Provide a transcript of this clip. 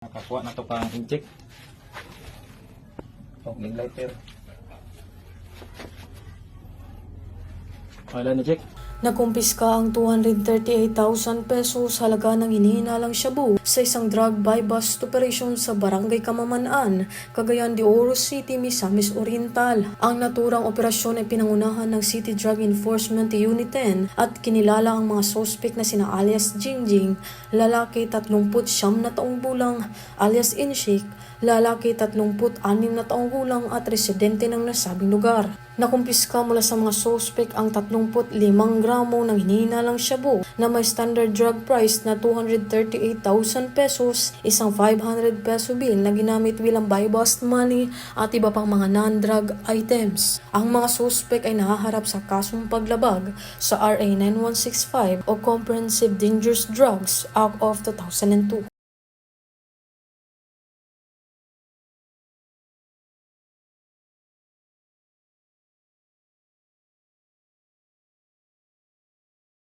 Nakakuha na to kang inject. Oh, lighter. Wala na check. Nakumpiska ang 238,000 pesos halaga ng hinihinalang shabu sa isang drug buy bust operation sa Barangay Kamamanaan, Cagayan de Oro City, Misamis Oriental. Ang naturang operasyon ay pinangunahan ng City Drug Enforcement Unit 10 at kinilala ang mga sospek na sina alias Jingjing, lalaki 39 na taong gulang, alias Inshik, lalaki 36 na taong gulang at residente ng nasabing lugar. Nakumpiska mula sa mga sospek ang 35 gramo ng hinihinalang shabu na may standard drug price na 238,000 pesos, isang 500 peso bill na ginamit bilang buy bust money at iba pang mga non-drug items. Ang mga sospek ay nahaharap sa kasong paglabag sa RA 9165 o Comprehensive Dangerous Drugs Act of 2002.